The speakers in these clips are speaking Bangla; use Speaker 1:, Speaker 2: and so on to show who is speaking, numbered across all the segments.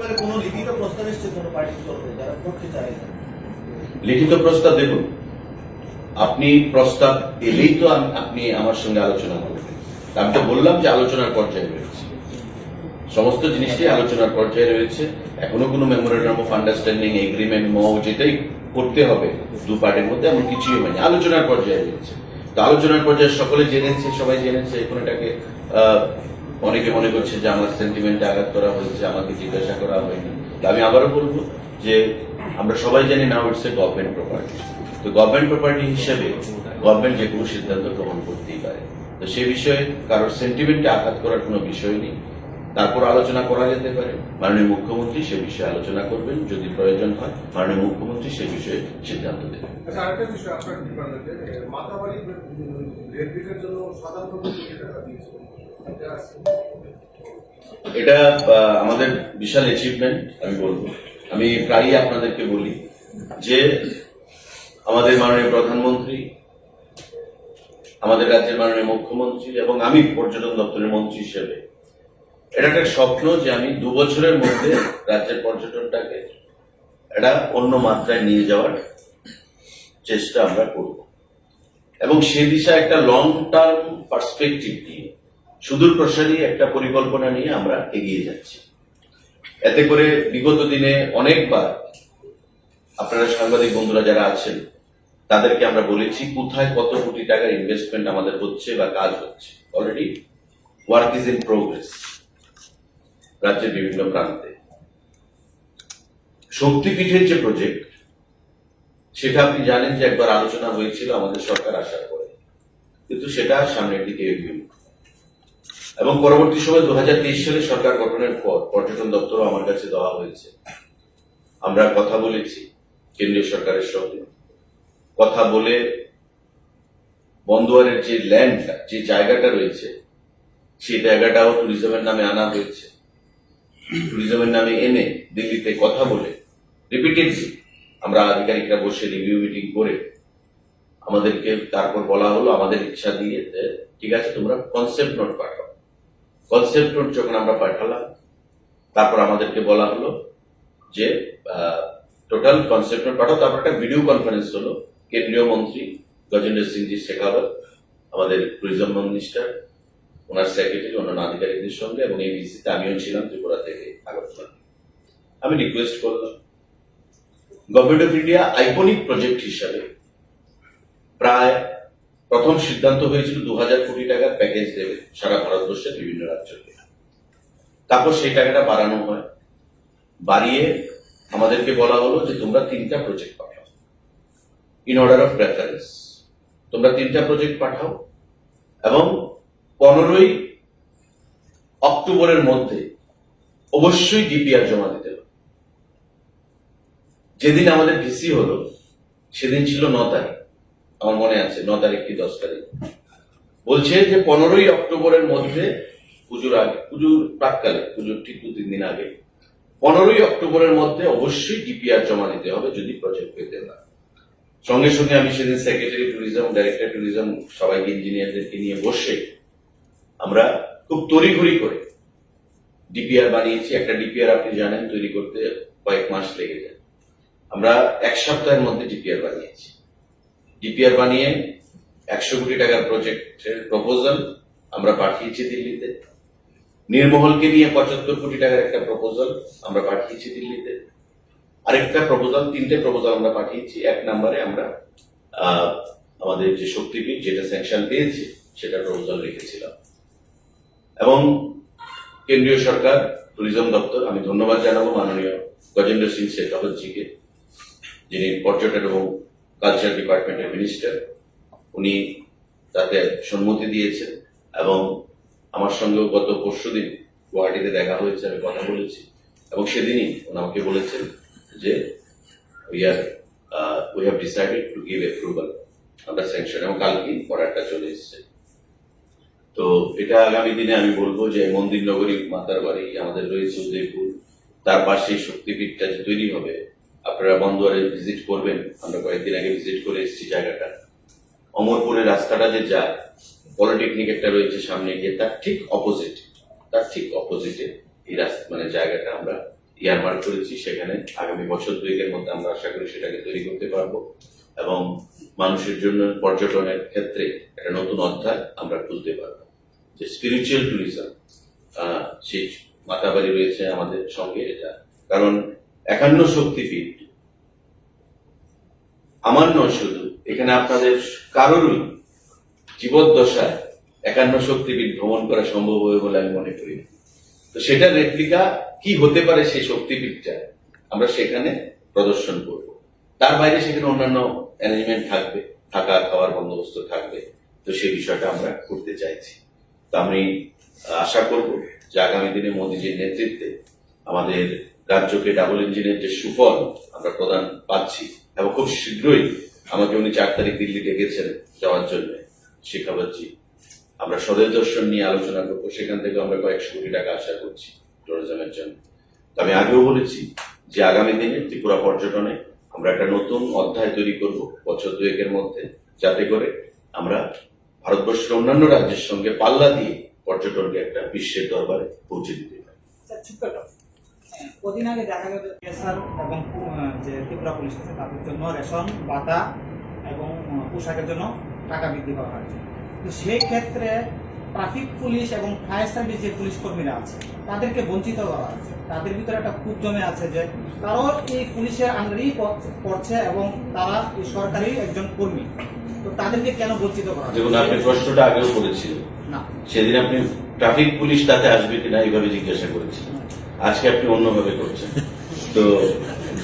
Speaker 1: ব্যাপারে কোনো লিখিত প্রস্তাব এসছে কোনো পার্টির যারা করতে চায়
Speaker 2: লিখিত প্রস্তাব দেখুন। আপনি প্রস্তাব এলেই তো আপনি আমার সঙ্গে আলোচনা করবেন। আমি তো বললাম যে আলোচনার পর্যায়ে রয়েছে। সমস্ত জিনিসটাই আলোচনার পর্যায়ে রয়েছে। এখনও কোনো মেমোরেন্ডাম অফ আন্ডারস্ট্যান্ডিং এগ্রিমেন্ট ম যেটাই করতে হবে, দু পার্টির মধ্যে এমন কিছুই হয়নি। আলোচনার পর্যায়ে রয়েছে। তো আলোচনার পর্যায়ে সকলে জেনেছে, সবাই জেনেছে, এখন এটাকে অনেকে মনে করছে যে আমার সেন্টিমেন্টে আঘাত করা হয়েছে, আমাকে জিজ্ঞাসা করা হয়নি। আমি আবারও বলব যে আমরা সবাই জানি now it's a government property তো গভর্নমেন্ট প্রপার্টি হিসেবে গভর্নমেন্ট যে কোনো সিদ্ধান্ত গ্রহণ করতেই পারে। তো সে বিষয়ে কারোর সেন্টিমেন্টে আঘাত করার কোনো বিষয় নেই। তারপর আলোচনা করা যেতে পারে। মাননীয় মুখ্যমন্ত্রী সে বিষয়ে আলোচনা করবেন, যদি প্রয়োজন হয়, মাননীয় মুখ্যমন্ত্রী সে বিষয়ে সিদ্ধান্ত দেবেন।
Speaker 3: আচ্ছা জন্য এটা
Speaker 2: আমাদের বিশাল অ্যাচিভমেন্ট আমি বলব। আমি প্রায়ই আপনাদেরকে বলি যে, আমাদের মাননীয় প্রধানমন্ত্রী, আমাদের রাজ্যের মাননীয় মুখ্যমন্ত্রী এবং আমি পর্যটন দপ্তরের মন্ত্রী হিসেবে, এটা একটা স্বপ্ন যে আমি দু বছরের মধ্যে রাজ্যের পর্যটনটাকে এটা অন্য মাত্রায় নিয়ে যাওয়ার চেষ্টা আমরা করব। এবং সে দিশায় একটা লং টার্ম পার্সপেক্টিভ নিয়ে সুদূর প্রসারী একটা পরিকল্পনা নিয়ে আমরা এগিয়ে যাচ্ছি। এতে করে বিগত দিনে অনেকবার আপনারা সাংবাদিক বন্ধুরা যারা আছেন, তাদেরকে আমরা বলেছি কোথায় কত কোটি টাকার ইনভেস্টমেন্ট আমাদের হচ্ছে বা কাজ হচ্ছে। Already work is in progress রাজ্যের বিভিন্ন প্রান্তে। শক্তিপীঠের যে প্রজেক্ট সেটা আপনি জানেন যে একবার আলোচনা হয়েছিল আমাদের সরকার আসার পরে। কিন্তু সেটা সামনের দিকে এগিয়ে এবং পরবর্তী সময় দু হাজার তেইশ সালে সরকার গঠনের পর পর্যটন দপ্তরও আমার কাছে দেওয়া হয়েছে। আমরা কথা বলেছি কেন্দ্রীয় সরকারের সঙ্গে। কথা বলে বন্দোয়ারের যে ল্যান্ডটা যে জায়গাটা রয়েছে, সেই জায়গাটাও ট্যুরিজমের নামে আনা হয়েছে। ট্যুরিজমের নামে এনে দিল্লিতে কথা বলে রিপিটেডলি আমরা আধিকারিকরা বসে রিভিউ মিটিং করে আমাদেরকে তারপর বলা হলো, আমাদের ইচ্ছা দিয়ে ঠিক আছে, তোমরা কনসেপ্ট নোট পাঠাও। কনসেপ্ট নোট যখন আমরা পাঠালাম, তারপর আমাদেরকে বলা হলো যে টোটাল কনসেপ্ট নোট পাঠাও। তারপর একটা ভিডিও কনফারেন্স হলো। কেন্দ্রীয় মন্ত্রী গজেন্দ্র সিংজি শেখাওয়াত আমাদের ট্যুরিজম মিনিস্টার ওনার সেক্রেটারি অন্যান্য আধিকারিকদের সঙ্গে এবং এই ভিসিতে আমিও ছিলাম ত্রিপুরা থেকে আগরতলা। আমি রিকোয়েস্ট করলাম government of India iconic project হিসাবে প্রায় প্রথম সিদ্ধান্ত হয়েছিল দু হাজার কোটি টাকার প্যাকেজ দেবে সারা ভারতবর্ষের বিভিন্ন রাজ্যকে তারপর সেই টাকাটা বাড়ানো হয়। বাড়িয়ে আমাদেরকে বলা হলো যে, তোমরা তিনটা প্রজেক্ট পাঠাও। ইন অর্ডার অফ প্রেফারেন্স তোমরা তিনটা প্রজেক্ট পাঠাও এবং পনেরোই অক্টোবরের মধ্যে অবশ্যই ডিপিআর জমা দিতে হবে। যেদিন আমাদের ভিসি হলো, সেদিন ছিল ন তারিখ। আমার মনে আছে, ন তারিখ কি দশ তারিখ। বলছে যে পনেরোই অক্টোবরের মধ্যে পুজোর আগে, পুজোর প্রাককালে, পুজোর ঠিক দু তিন দিন আগে, পনেরোই অক্টোবরের মধ্যে অবশ্যই ডিপিআর জমা দিতে হবে যদি প্রজেক্ট পেতে হয় সঙ্গে সঙ্গে আমি সেদিন সেক্রেটারি ট্যুরিজম ডাইরেক্টর ট্যুরিজম সবাইকে ইঞ্জিনিয়ারদেরকে নিয়ে বসে আমরা খুব তড়িঘড়ি করে ডিপিআর বানিয়েছি। একটা ডিপিআর আপনি জানেন, তৈরি করতে কয়েক মাস লেগে যায়। আমরা এক সপ্তাহের মধ্যে ডিপিআর বানিয়েছি। ডিপিআর বানিয়ে একশো কোটি টাকার প্রজেক্টের প্রপোজাল আমরা পাঠিয়েছি দিল্লিতে। নির্মহলকে নিয়ে পঁচাত্তর কোটি টাকার একটা প্রপোজাল আমরা পাঠিয়েছি দিল্লিতে। আরেকটা প্রপোজাল তিনটে প্রপোজাল আমরা পাঠিয়েছি। এক নম্বরে আমরা আমাদের যে শক্তিপীঠ, যেটা স্যাংশন পেয়েছে, সেটা প্রপোজাল রেখেছিলাম। এবং কেন্দ্রীয় সরকার ট্যুরিজম দপ্তর, আমি ধন্যবাদ জানাব মাননীয় গজেন্দ্র সিং শেখাবতজিকে, যিনি পর্যটন এবং কালচার ডিপার্টমেন্টের মিনিস্টার উনি তাতে সম্মতি দিয়েছেন এবং আমার সঙ্গেও গত পরশুদিন গুয়াহাটিতে দেখা হয়েছে, আমি কথা বলেছি। এবং সেদিনই উনি আমাকে বলেছেন যে we are we have decided to give approval আমরা স্যাংশন এবং কালকেই অর্ডারটা চলে এসেছে। তো এটা আগামী দিনে আমি বলব যে, মন্দির নগরী, মাতার বাড়ি আমাদের রয়েছে উদয়পুর। তার পাশে শক্তিপীঠটা যে তৈরি হবে আপনারা বন্দরে ভিজিট করবেন। আমরা কয়েকদিন আগে ভিজিট করে এসেছি জায়গাটা। অমরপুরের রাস্তাটা যে যায় পলিটেকনিক একটা রয়েছে সামনে গিয়ে, তার ঠিক অপোজিট তার ঠিক অপোজিটে এই রাস্তা মানে জায়গাটা আমরা ইয়ারমার্ক করেছি। সেখানে আগামী বছর দুয়েকের মধ্যে আমরা আশা করি সেটাকে তৈরি করতে পারব। এবং মানুষের জন্য পর্যটনের ক্ষেত্রে একটা নতুন অধ্যায় আমরা খুলতে পারব। যে স্পিরিচুয়াল ট্যুরিজম সেই মাতাবাড়ি রয়েছে আমাদের সঙ্গে। এটা কারণ একান্ন শক্তিপীঠ আমার নয় শুধু, এখানে আপনাদের কারোরই জীবদ্দশায় একান্ন শক্তিপীঠ ভ্রমণ করা সম্ভব হবে বলে আমি মনে করি তো সেটার রেপ্লিকা কি হতে পারে সেই শক্তিপীঠটা আমরা সেখানে প্রদর্শন করব। তার বাইরে সেখানে অন্যান্য অ্যারেঞ্জমেন্ট থাকবে, থাকা, খাওয়ার বন্দোবস্ত থাকবে। তো সেই বিষয়টা আমরা করতে চাইছি। তো আমি আশা করব যে আগামী দিনে মোদীজির নেতৃত্বে আমাদের রাজ্যকে ডাবল ইঞ্জিনের যে সুফল আমরা প্রদান পাচ্ছি, এবং খুব শীঘ্রই আমাকে উনি চার তারিখ দিল্লি ডেকেছেন যাওয়ার জন্য শিক্ষাবাচ্ছি আমরা স্বদেশ দর্শন নিয়ে আলোচনা করব, সেখান থেকে আমরা কয়েকশো কোটি টাকা আশা করছি ট্যুরিজমের জন্য। আমি আগেও বলেছি যে আগামী দিনে ত্রিপুরা পর্যটনে আমরা একটা নতুন অধ্যায় তৈরি করব বছর দুয়েকের মধ্যে, যাতে করে আমরা ভারতবর্ষের অন্যান্য রাজ্যের সঙ্গে পাল্লা দিয়ে পর্যটনকে একটা বিশ্বের দরবারে পৌঁছে দিতে পারি।
Speaker 4: কদিন আগে দেখা গেল এসআর এবং যে ত্রিপুরা পুলিশ আছে তাদের জন্য রেশন বাতা এবং পোশাকের জন্য টাকা বৃদ্ধি করা হয়েছে। তো সেই ক্ষেত্রে ট্রাফিক পুলিশ এবং ফায়ার সার্ভিস যে পুলিশ কর্মীরা আছে তাদেরকে বঞ্চিত করা হয়েছে। তাদের ভিতরে একটা খুব জমে আছে যে তারাও এই পুলিশের আন্ডারেই পড়ছে- এবং তারা এই সরকারি একজন কর্মী। তো তাদেরকে কেন বঞ্চিত করা?
Speaker 2: দেখুন আপনি প্রশ্নটা আগেও করেছিলেন
Speaker 4: না।
Speaker 2: সেদিন আপনি ট্রাফিক পুলিশ তাতে আসবে কিনা এইভাবে জিজ্ঞাসা করেছিলেন। আজকে আপনি অন্যভাবে করছেন। তো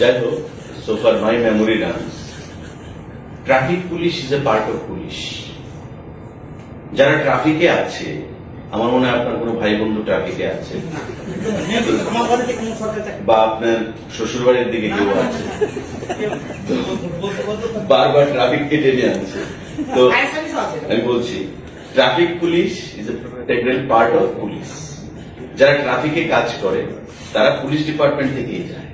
Speaker 2: যাই হোক so far my memory dance traffic police is a part of police যারা ট্রাফিকে আছে, আমার মনে হয় আপনার কোনো ভাই বন্ধু ট্রাফিকে আছে। বা আপনার শ্বশুর বাড়ির দিকে কেউ আছে। বারবার ট্রাফিক কেটে নিয়ে আনছে। তো
Speaker 4: আছে
Speaker 2: আমি বলছি traffic police is integral part of police যারা ট্রাফিকে কাজ করে তারা পুলিশ ডিপার্টমেন্ট থেকেই যায়।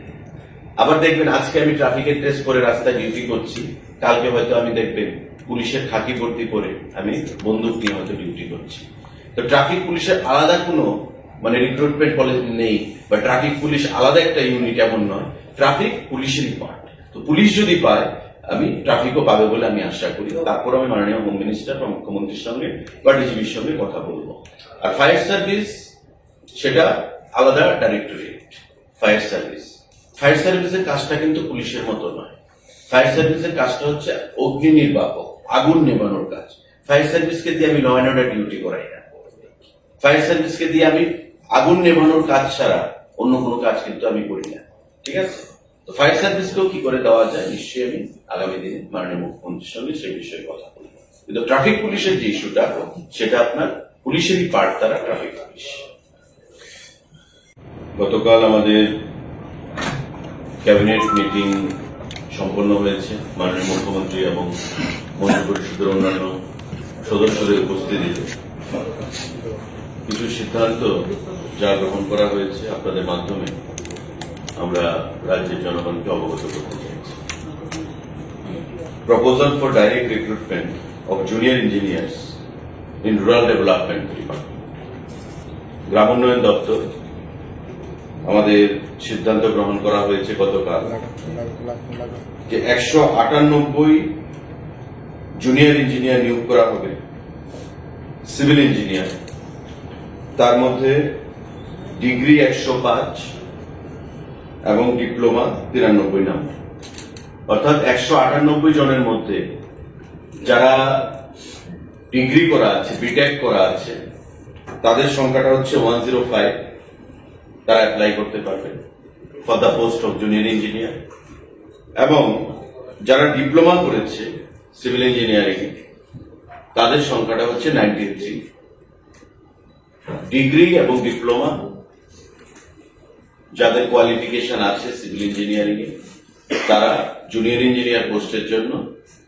Speaker 2: আবার দেখবেন, আজকে আমি ট্রাফিকের ড্রেস পরে রাস্তায় ডিউটি করছি। কালকে হয়তো আমি দেখবেন, পুলিশের খাকি ভর্তি করে আমি বন্দুক নিয়ে হয়তো ডিউটি করছি। তো ট্রাফিক পুলিশের আলাদা কোনো মানে রিক্রুটমেন্ট পলিসি নেই, বা ট্রাফিক পুলিশ আলাদা একটা ইউনিট এমন নয়। ট্রাফিক পুলিশেরই পার্ট তো পুলিশ যদি পায়, আমি ট্রাফিকও পাবে বলে আমি আশা করি। তারপর আমি মাননীয় হোম মিনিস্টার বা মুখ্যমন্ত্রীর সঙ্গে বা ডিজিবির সঙ্গে কথা বলব। আর ফায়ার সার্ভিস সেটা আলাদা ডাইরেক্টরেট ফায়ার সার্ভিস। ফায়ার সার্ভিসের কাজটা কিন্তু পুলিশের মতো নয়। ফায়ার সার্ভিসের কাজটা হচ্ছে অগ্নি নির্বাপক, আগুন নেবানোর কাজ। ফায়ার সার্ভিসকে দিয়ে আমি ল অ্যান্ড অর্ডার ডিউটি করাই না। ফায়ার সার্ভিসকে দিয়ে আমি আগুন নেভানোর কাজ ছাড়া অন্য কোনো কাজ কিন্তু আমি করি না। ঠিক আছে? তো ফায়ার সার্ভিসকেও কি করে দেওয়া যায়? নিশ্চয়ই আমি আগামী দিনে মাননীয় মুখ্যমন্ত্রীর সঙ্গে সেই বিষয়ে কথা বলব। কিন্তু ট্রাফিক পুলিশের যে ইস্যুটা সেটা আপনার পুলিশেরই পার্ট তারা ট্রাফিক পুলিশ গতকাল আমাদের ক্যাবিনেট মিটিং সম্পন্ন হয়েছে। মাননীয় মুখ্যমন্ত্রী এবং মন্ত্রী পরিষদের অন্যান্য সদস্যদের উপস্থিতিতে। কিছু সিদ্ধান্ত যা গ্রহণ করা হয়েছে আপনাদের মাধ্যমে আমরা রাজ্যের জনগণকে অবগত করতে চাইছি। Proposal for direct recruitment of junior engineers in rural development department গ্রাম উন্নয়ন দপ্তর আমাদের সিদ্ধান্ত গ্রহণ করা হয়েছে গতকাল। যে একশো আটানব্বই জুনিয়র ইঞ্জিনিয়ার নিয়োগ করা হবে সিভিল ইঞ্জিনিয়ার তার মধ্যে ডিগ্রি একশো পাঁচ এবং ডিপ্লোমা তিরানব্বই নম্বর অর্থাৎ একশো আটানব্বই জনের মধ্যে যারা ডিগ্রি করা আছে বিটেক করা আছে, তাদের সংখ্যাটা হচ্ছে ওয়ান জিরো ফাইভ তারা অ্যাপ্লাই করতে পারবে for the post of junior engineer এবং যারা ডিপ্লোমা করেছে সিভিল ইঞ্জিনিয়ারিং তাদের সংখ্যাটা হচ্ছে নাইনটি থ্রি ডিগ্রি এবং ডিপ্লোমা যাদের কোয়ালিফিকেশন আছে সিভিল ইঞ্জিনিয়ারিং এ, তারা জুনিয়র ইঞ্জিনিয়ার পোস্টের জন্য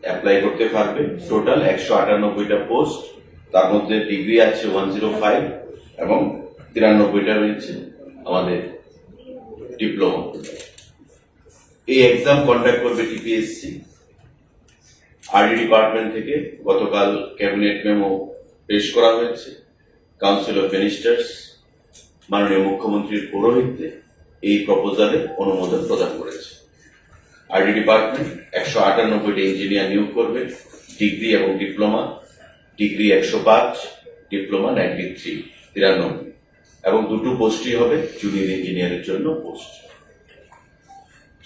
Speaker 2: অ্যাপ্লাই করতে পারবে। টোটাল একশো আটানব্বইটা পোস্ট তার মধ্যে ডিগ্রি আছে ওয়ান জিরো ফাইভ এবং তিরানব্বইটা রয়েছে। আমাদের ডিপ্লোমা এই এক্সাম কন্ডাক্ট করবে টিপিএসসি আরডি ডিপার্টমেন্ট থেকে গতকাল ক্যাবিনেট মেমো পেশ করা হয়েছে। কাউন্সিল অফ মিনিস্টার্স মাননীয় মুখ্যমন্ত্রীর পৌরোহিত্যে এই প্রপোজালে অনুমোদন প্রদান করেছে। আরডি ডিপার্টমেন্ট একশো আটানব্বইটি ইঞ্জিনিয়ার নিয়োগ করবে। ডিগ্রি এবং ডিপ্লোমা ডিগ্রি একশো পাঁচ ডিপ্লোমা নাইনটি থ্রি তিরানব্বই। এবং দুটো পোস্টই হবে জুনিয়র ইঞ্জিনিয়ারের জন্য পোস্ট।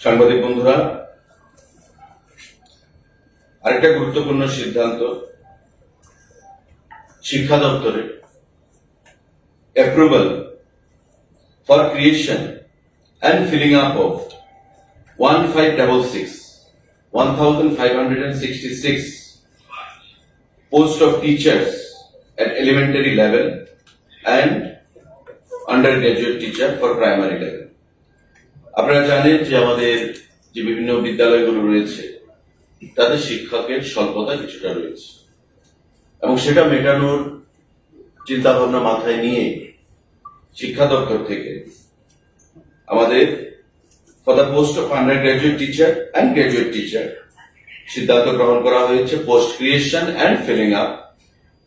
Speaker 2: সাংবাদিক বন্ধুরা, আরেকটা গুরুত্বপূর্ণ সিদ্ধান্ত, শিক্ষা দপ্তরের approval for creation and filling up of one five double six one thousand five hundred and sixty six post of teachers at elementary level and undergraduate teacher for primary level. আপনারা জানেন যে আমাদের যে বিভিন্ন বিদ্যালয়গুলো রয়েছে তাদের শিক্ষকের স্বল্পতা কিছুটা রয়েছে এবং সেটা মেটানোর চিন্তা ভাবনা মাথায় নিয়ে শিক্ষা দপ্তর থেকে আমাদের for the post of under graduate teacher and graduate teacher সিদ্ধান্ত গ্রহণ করা হয়েছে post creation and filling up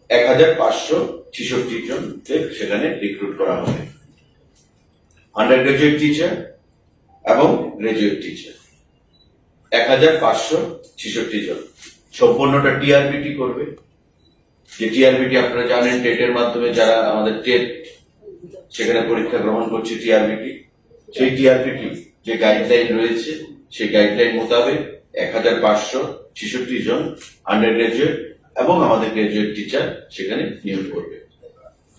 Speaker 2: এক হাজার পাঁচশো ছেষট্টি জনকে সেখানে রিক্রুট করা হবে আন্ডার গ্রাজুয়েট টিচার এবং গ্রাজুয়েট টিচার এক হাজার পাঁচশো ছেষট্টি জন। সম্পূর্ণটা টিআরবিটি করবে। যে টিআরবিটি আপনারা জানেন টেটের মাধ্যমে যারা আমাদের টেট সেখানে পরীক্ষা গ্রহণ করছে টিআরবিটি সেই টিআরবিটি যে গাইডলাইন রয়েছে, সেই গাইডলাইন মোতাবেক এক হাজার পাঁচশো ছেষট্টি জন আন্ডার গ্রাজুয়েট এবং আমাদের গ্রাজুয়েট টিচার সেখানে নিয়োগ করবে।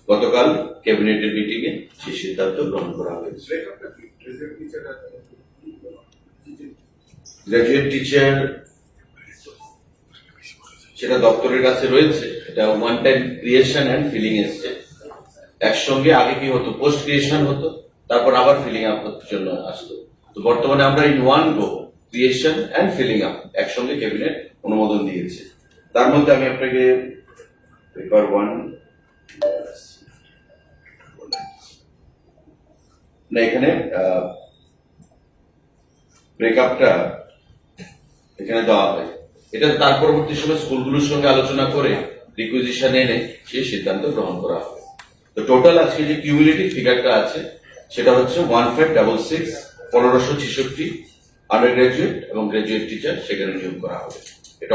Speaker 2: গতকাল ক্যাবিনেটের মিটিং এ সেই সিদ্ধান্ত গ্রহণ করা হয়েছে। গ্রাজুয়েট টিচার সেটা দপ্তরের কাছে রয়েছে। এটা one time creation and filling এসছে। একসঙ্গে আগে কি হতো? পোস্ট ক্রিয়েশন হতো। তারপর আবার ফিলিং আপ জন্য আসতো তো বর্তমানে আমরা in one go creation and filling up একসঙ্গে ক্যাবিনেট অনুমোদন দিয়েছে। তার মধ্যে আমি আপনাকে পেপার ওয়ান না, এখানে ব্রেকআপটা এখানে দেওয়া হয়। এটা তার পরবর্তী সময় স্কুলগুলোর সঙ্গে আলোচনা করে রিকুইজিশন এনে সেই সিদ্ধান্ত গ্রহণ করা হবে। তো টোটাল আজকে যে কিউমিলেটিভ ফিগারটা আছে, সেটা হচ্ছে ওয়ান ফাইভ ডাবল সিক্স পনেরোশো ছেষট্টি আন্ডার গ্রাজুয়েট এবং গ্রাজুয়েট টিচার সেখানে নিয়োগ করা হবে। এটা